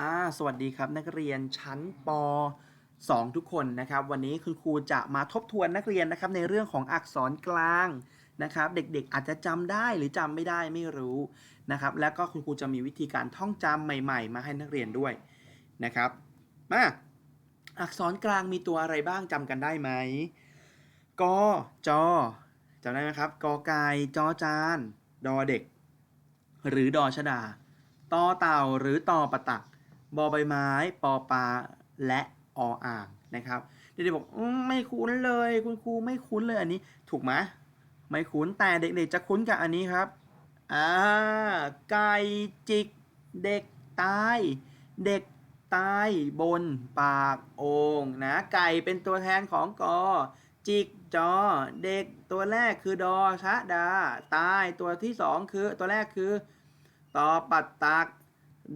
อ่าสวัสดีครับนักเรียนชั้นป 2 ทุกคนนะครับ วันนี้คุณครูจะมาทบทวนนักเรียนนะครับในเรื่องของอักษรกลางนะครับ เด็กๆอาจจะจำได้หรือจำไม่ได้ไม่รู้นะครับ แล้วก็คุณครูจะมีวิธีการท่องจำใหม่ ๆ มาให้นักเรียนด้วยนะครับมาอักษรกลางมีตัวอะไรบ้างจำกันได้ไหมกจจำได้ไหมครับกอไก่จอจานดอเด็ก หรือดอชดาตอเต่าหรือตอปะตัก บอใบไม้ ปอปลาและออ่างนะครับเด็กๆบอกอไม่คุ้นเลย คุณครูไม่คุ้นเลยอันนี้ ถูกไหมไม่คุ้นแต่เด็กๆจะคุ้นกับอันนี้ครับอ่าไก่จิกเด็กตายเด็กตายบนปากโอ่งนะไก่เป็นตัวแทนของกอจิกจอเด็กตัวแรกคือดอชะดา ตายตัวที่สองคือตัวแรกคือตอปัดตัก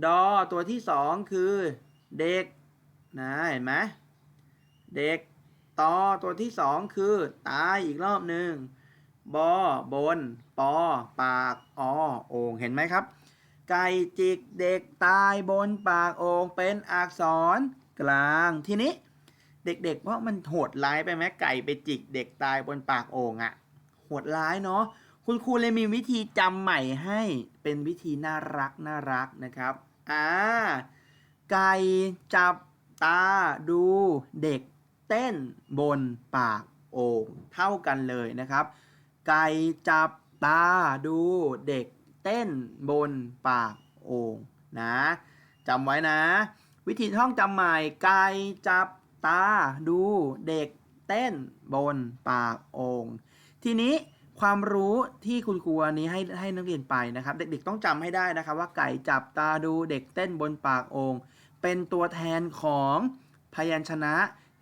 ดอตัวที่สองคือเด็กนะเห็นไหมเด็กตอตัวที่สองคือ ตายอีกรอบหนึ่งบอบน ปอ ปากอโอ่งเห็นไหมครับ ไก่จิกเด็กตายบนปากโอ่งเป็นอักษรกลางทีนี้ เด็กๆว่ามันโหดร้ายไปไหมไก่ไปจิกเด็กตายบนปากโอ่งอะโหดร้ายเนาะ คุณครูเลยมีวิธีจำใหม่ให้เป็นวิธีน่ารักน่ารักนะครับ อ่า ไก่จับตาดูเด็กเต้นบนปากโอ่งเท่ากันเลยนะครับ ไก่จับตาดูเด็กเต้นบนปากโอ่งนะจำไว้นะ วิธีท่องจำใหม่ไก่จับตาดูเด็กเต้นบนปากโอ่งทีนี้ ความรู้ที่คุณครูอันนี้ให้ให้นักเรียนไปนะครับ เด็กๆต้องจำให้ได้นะครับ ว่าไก่จับตาดูเด็กเต้นบนปากโอ่งเป็นตัวแทนของพยัญชนะ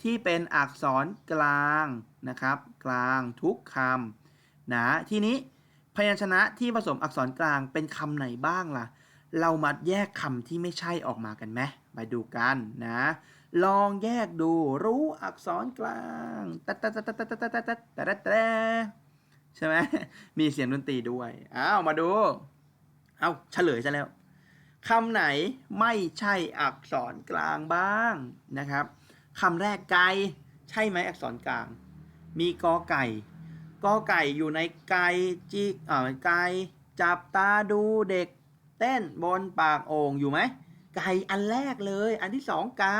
ที่เป็นอักษรกลางนะครับ กลางทุกคำนะทีนี้พยัญชนะที่ผสมอักษรกลางเป็นคำไหนบ้างล่ะ เรามาแยกคำที่ไม่ใช่ออกมากันไหมไปดูกันนะ ลองแยกดูรู้อักษรกลางตะตะตะตะตะตะตะตะตะตะตะตะ ใช่ไหมมีเสียงดนตรีด้วยอ้าวมาดู เอาเฉลยซะแล้วคำไหนไม่ใช่อักษรกลางบ้างนะครับคำแรกไก่ใช่ไหมอักษรกลาง มีกอไก่กอไก่อยู่ในไก่จิกเอ่อไก่จับตาดูเด็ก เต้นบนปากโอ่งอยู่ไหมไก่อันแรกเลย อันที่สองกา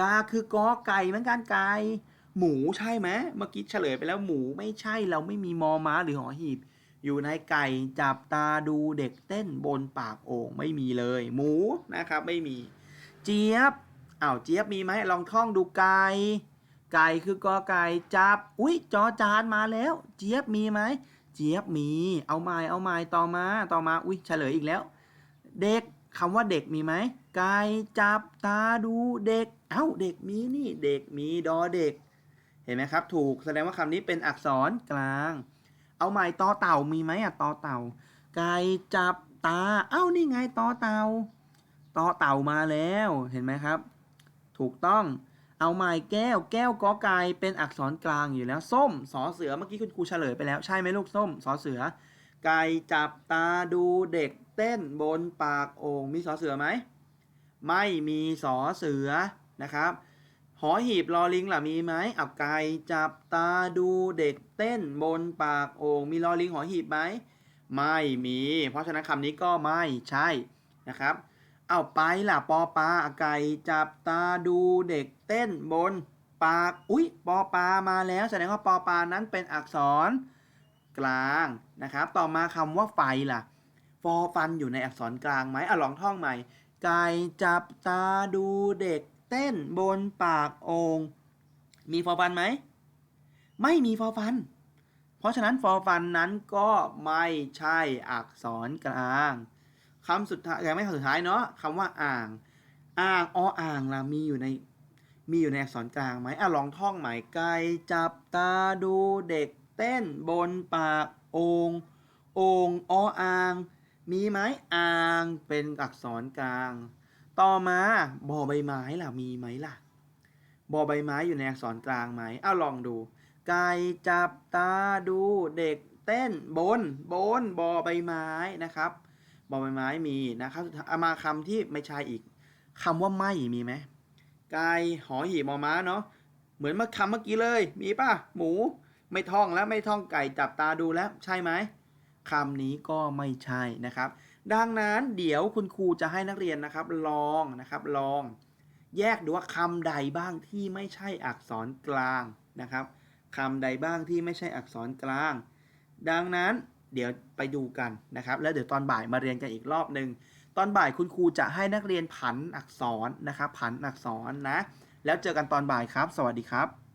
กาคือกอไก่เหมือนกันไก่ หมูใช่ไหมเมื่อกี้เฉลยไปแล้วหมูไม่ใช่เราไม่มีมอม้าหรือหอหีบ อยู่ในไก่จับตาดูเด็กเต้นบนปากโอ่งไม่มีเลย หมูนะครับไม่มี เจี๊ยบอ้าวเจี๊ยบมีไหมลองท่องดูไก่ไก่คือกอไก่จับ อุ๊ยจอจานมาแล้ว เจี๊ยบมีไหมเจี๊ยบมีเอาไม้เอาไม้ต่อมาต่อมาอุ๊ยเฉลยอีกแล้ว เด็กคำว่าเด็กมีไหมไก่จับตาดูเด็ก เอ้าเด็กมีนี่เด็กมีดอเด็ก เห็นไหมครับ ถูกแสดงว่าคำนี้เป็นอักษรกลาง เอาใหม่ตอเต่ามีไหมอะตอเต่า ไก่จับตา เอ้านี่ไงตอเต่าตอเต่ามาแล้วเห็นไหมครับ ถูกต้องเอาใหม่แก้ว แก้วกอไก่เป็นอักษรกลางอยู่แล้วส้มสอเสือเมื่อกี้คุณครูเฉลยไปแล้วใช่ไหมลูกส้มสอเสือ ไก่จับตาดูเด็กเต้นบนปากโอ่งมีสอเสือไหมไม่มีสอเสือนะครับ หอหีบลอลิงล่ะมีไหมเอาไก่จับตาดูเด็กเต้นบนปากโอ่งมีลอลิงหอหีบไหมไม่มี เพราะฉะนั้นคำนี้ก็ไม่ใช่นะครับ เอาไปล่ะปอปลาไก่จับตาดูเด็กเต้นบนปากอุ๊ยปอปลามาแล้ว แสดงว่าปอปลานั้นเป็นอักษรกลางนะครับ ต่อมาคำว่าไฟล่ะฟอฟันอยู่ในอักษรกลางไหมอะลองท่องใหม่ไก่จับตาดูเด็ก เต้นบนปากโอ่งมีฟอฟันไหม ไม่มีฟอฟัน เพราะฉะนั้นฟอฟันนั้นก็ไม่ใช่อักษรกลางคำสุดท้ายยังไม่คำสุดท้ายเนาะคำว่าอ่าง อ่างออ่างล่ะมีอยู่ในมีอยู่ในอักษรกลางไหมอะลองท่องใหม่ไก่จับตาดูเด็กเต้นบนปากโอ่งโอ่งออ่าง มีไหมอ่างเป็นอักษรกลาง ต่อมาบอใบไม้ล่ะมีไหมล่ะบอใบไม้อยู่ในอักษรกลางไหมเอาลองดู ไก่จับตาดูเด็กเต้นบนบนบอใบไม้นะครับบอใบไม้มีนะครับเอามาคำที่ไม่ใช่อีกคำว่าไม่มีไหมไก่หอหีบมอม้าเนาะเหมือนเมื่อคำเมื่อกี้เลย มีป่ะหมูไม่ท่องแล้วไม่ท่องไก่จับตาดูแล้วใช่ไหมคำนี้ก็ไม่ใช่นะครับ ดังนั้นเดี๋ยวคุณครูจะให้นักเรียนนะครับลองนะครับลอง แยกดูว่าคำใดบ้างที่ไม่ใช่อักษรกลางนะครับคำใดบ้างที่ไม่ใช่อักษรกลาง ดังนั้นเดี๋ยวไปดูกันนะครับ แล้วเดี๋ยวตอนบ่ายมาเรียนกันอีกรอบหนึ่งตอนบ่ายคุณครูจะให้นักเรียนผันอักษรนะครับ ผันอักษรนะ แล้วเจอกันตอนบ่ายครับ สวัสดีครับ